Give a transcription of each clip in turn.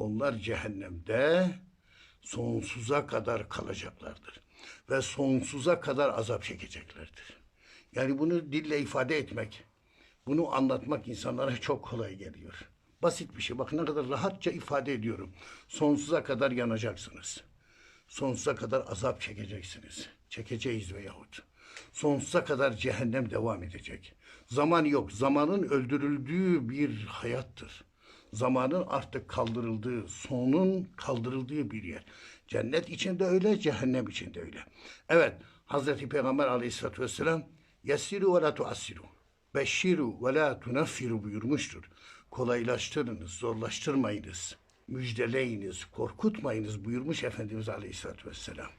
Onlar cehennemde sonsuza kadar kalacaklardır. Ve sonsuza kadar azap çekeceklerdir. Yani bunu dille ifade etmek, bunu anlatmak insanlara çok kolay geliyor. Basit bir şey. Bakın ne kadar rahatça ifade ediyorum. Sonsuza kadar yanacaksınız. Sonsuza kadar azap çekeceksiniz. Çekeceğiz veyahut. Sonsuza kadar cehennem devam edecek. Zaman yok. Zamanın öldürüldüğü bir hayattır. Zamanın artık kaldırıldığı, sonun kaldırıldığı bir yer. Cennet içinde öyle, cehennem içinde öyle. Evet, Hazreti Peygamber aleyhissalatü vesselam Yessiru ve la tuassiru. Beşşiru ve la tunaffiru buyurmuştur. Kolaylaştırınız, zorlaştırmayınız. Müjdeleyiniz, korkutmayınız buyurmuş Efendimiz Aleyhisselatü Vesselam.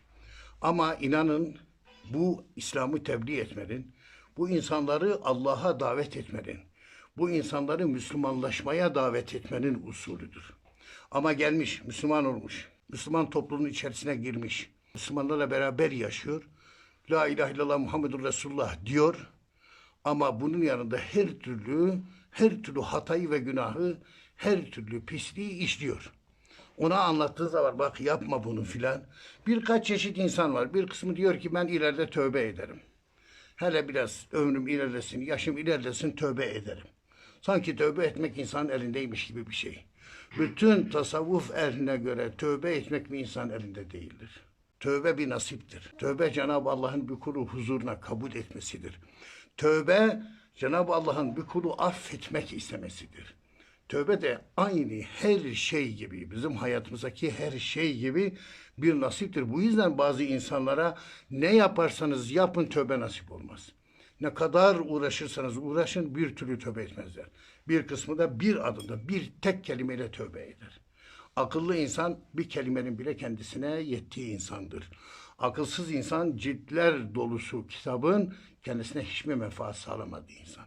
Ama inanın bu İslam'ı tebliğ etmenin, bu insanları Allah'a davet etmenin, bu insanları Müslümanlaşmaya davet etmenin usulüdür. Ama gelmiş, Müslüman olmuş, Müslüman toplumun içerisine girmiş, Müslümanlarla beraber yaşıyor, La ilahe illallah Muhammedur Resulullah diyor ama bunun yanında her türlü, her türlü hatayı ve günahı, her türlü pisliği işliyor. Ona anlattığı zaman bak yapma bunu filan. Birkaç çeşit insan var. Bir kısmı diyor ki ben ileride tövbe ederim. Hele biraz ömrüm ilerlesin, yaşım ilerlesin tövbe ederim. Sanki tövbe etmek insanın elindeymiş gibi bir şey. Bütün tasavvuf ehline göre tövbe etmek bir insan elinde değildir. Tövbe bir nasiptir. Tövbe Cenab-ı Allah'ın bir kulu huzuruna kabul etmesidir. Tövbe Cenab-ı Allah'ın bir kulu affetmek istemesidir. Tövbe de aynı her şey gibi, bizim hayatımızdaki her şey gibi bir nasiptir. Bu yüzden bazı insanlara ne yaparsanız yapın tövbe nasip olmaz. Ne kadar uğraşırsanız uğraşın bir türlü tövbe etmezler. Bir kısmı da bir adımda bir tek kelimeyle tövbe eder. Akıllı insan bir kelimenin bile kendisine yettiği insandır. Akılsız insan ciltler dolusu kitabın kendisine hiçbir menfaat sağlamadığı insan.